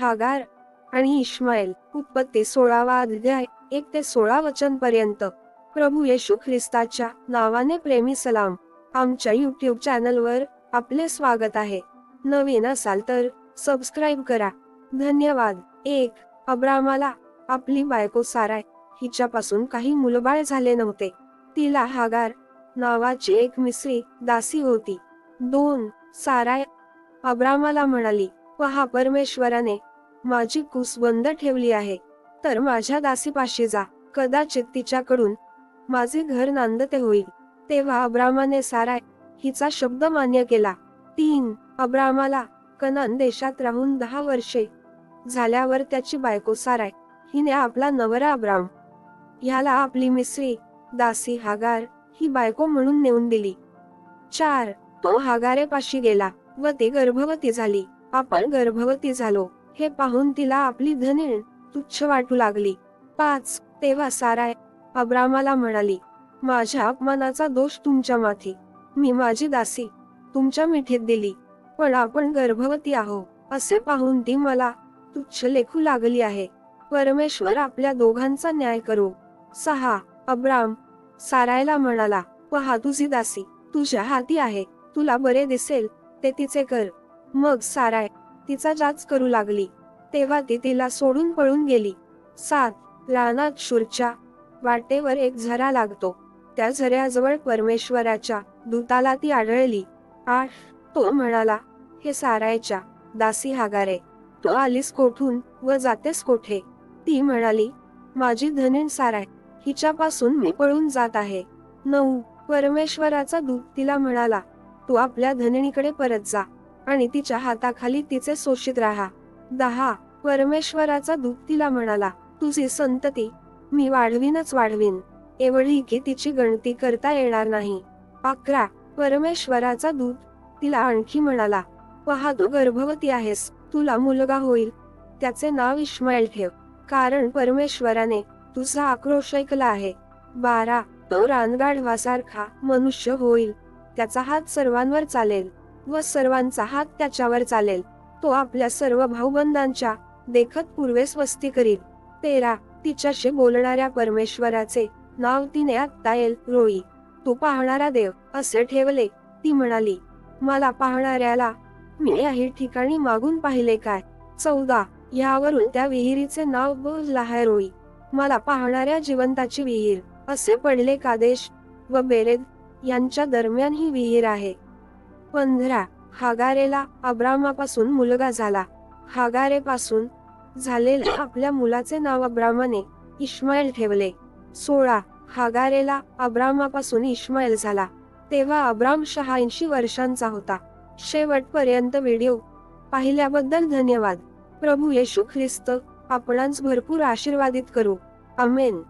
Hagar आणि इश्माईल उत्पत्ती सोळावा अध्याय एक ते सोळा वचन पर्यंत. प्रभू येशू ख्रिस्ताच्या नावाने प्रेमी सलाम आमच्या युट्यूब चॅनलवर आपले स्वागत आहे. नवीन असाल तर सबस्क्राईब करा. धन्यवाद. एक अब्रामाला आपली बायको साराय हिच्यापासून काही मुलबाळ झाले नव्हते. तिला हागार नावाची एक मिसरी दासी होती. दोन साराय अब्रामाला म्हणाली पहा परमेश्वराने माझी कुस बंद ठेवली आहे. तर माझ्या दासीपाशी जा. कदाचित तिच्याकडून माझे घर नांदते होईल. तेव्हा अब्रामाने साराय हिचा शब्द मान्य केला. तीन. अब्रामाला कनान देशात राहून दहा वर्षे झाल्यावर त्याची बायको साराय. हिने आपला नवरा अब्राम. ह्याला आपली मिसरी दासी हागार ही बायको म्हणून नेऊन दिली. चार. तो हागारेपाशी गेला व ती गर्भवती झाली. आपण गर्भवती झालो. हे पाहून तिला आपली धनीण तुच्छ वाटू लागली. पाच तेव्हा साराय अब्रामाला म्हणाली माझ्या अपमानाचा दोष तुमच्या माथी. मी माझी दासी तुमच्या मिठीत दिली. पण आपण गर्भवती आहो. असे पाहून ती मला तुच्छ लेखू लागली आहे. परमेश्वर आपल्या दोघांचा न्याय करू. सहा अब्राम सारायला म्हणाला पहा तुझी दासी तुझ्या हाती आहे. तुला बरे दिसेल ते तिचे कर. मग साराय तिचा जाच करू लागली. तेव्हा ती तिला सोडून पळून गेली. सात रानात शूरच्या वाटेवर एक झरा लागतो. त्या झऱ्याजवळ परमेश्वराच्या दूताला ती आढळली. आठ तो म्हणाला हे सारायच्या दासी हागारे तू आलीस कोठून व जातेस कोठे? ती म्हणाली माझी धनीन साराय हिच्यापासून मी पळून जात आहे. नऊ परमेश्वराचा दूत तिला म्हणाला तू आपल्या धनिणीकडे परत जा. आणि तिच्या हाताखाली तिचे शोषित राहा. दहा. परमेश्वराचा दूत तिला म्हणाला तुझी संतती मी वाढवीनच वाढवीन. एवढी की तिची गणती करता येणार नाही. अकरा. परमेश्वराचा दूत तिला आणखी म्हणाला पहा तू गर्भवती आहेस तुला मुलगा होईल. त्याचे नाव इश्माईल ठेव कारण परमेश्वराने तुझा आक्रोश ऐकला आहे. बारा. तो रानगाढवासारखा मनुष्य होईल. त्याचा हात सर्वांवर चालेल. व सर्वांचा हात त्याच्यावर चालेल. तो आपल्या सर्व भाऊबंदांच्या देखत पूर्वेस वस्ती करील. तेरा तिच्याशी बोलणाऱ्या परमेश्वराचे नाव तिने आत्ता येईल रोई. तू पाहणारा देव असे ठेवले ती म्हणाली. मला पाहणाऱ्याला मी याही ठिकाणी मागून पाहिले काय? चौदा यावरून त्या विहिरीचे नाव बोलला आहे रोई. मला पाहणाऱ्या जिवंताची विहीर असे पडले कादेश व बेरेद यांच्या दरम्यान ही विहीर आहे. पंधरा. हागारेला अब्रामापासून मुलगा झाला. हागारेपासून झालेल्या आपल्या मुलाचे नाव अब्रामाने इश्माईल ठेवले. सोळा. हागारेला अब्रामापासून इश्माईल झाला. तेव्हा अब्राम शहाऐंशी वर्षांचा होता. शेवटपर्यंत व्हिडिओ पाहिल्याबद्दल धन्यवाद. प्रभू येशू ख्रिस्त आपणांस भरपूर आशीर्वादित करू. अमेन